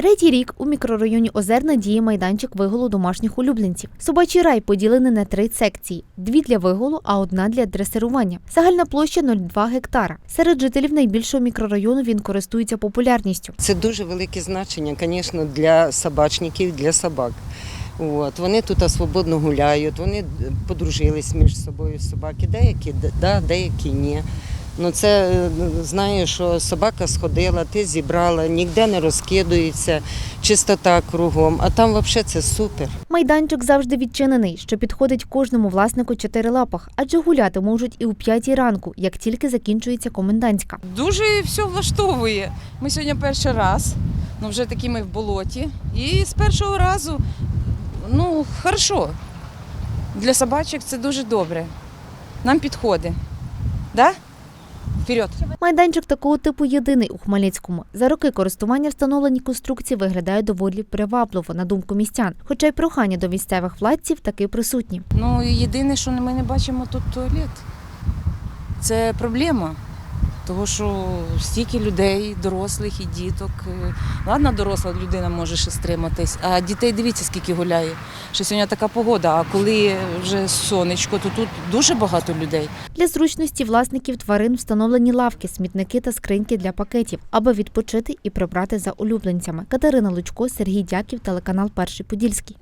Третій рік у мікрорайоні Озерна діє майданчик виголу домашніх улюбленців. Собачий рай поділений на три секції: дві для виголу, а одна для дресирування. Загальна площа 0,2 гектара. Серед жителів найбільшого мікрорайону він користується популярністю. Це дуже велике значення, звісно, для собачників, для собак. От. Вони тут свободно гуляють, вони подружились між собою собаки. Деякі да, деякі ні. Ну це е, знаю, що собака сходила, ти зібрала, ніде не розкидується, чистота кругом, а там взагалі це супер. Майданчик завжди відчинений, що підходить кожному власнику чотирилапах, адже гуляти можуть і у п'ятій ранку, як тільки закінчується комендантська. Дуже все влаштовує. Ми сьогодні перший раз, ну вже такі ми в болоті. І з першого разу, ну, хорошо. Для собачок це дуже добре. Нам підходить. Да? Вперед! Майданчик такого типу єдиний у Хмельницькому. За роки користування встановлені конструкції виглядають доволі привабливо, на думку містян. Хоча й прохання до місцевих владців таки присутні. Ну, єдине, що ми не бачимо тут туалет. Це проблема. Тому що стільки людей, дорослих і діток. Е, Ладно, доросла людина може ще стриматись, а дітей дивіться, скільки гуляє. Що сьогодні така погода, а коли вже сонечко, то тут дуже багато людей. Для зручності власників тварин встановлені лавки, смітники та скриньки для пакетів, аби відпочити і прибрати за улюбленцями. Катерина Лучко, Сергій Дяків, телеканал Перший Подільський.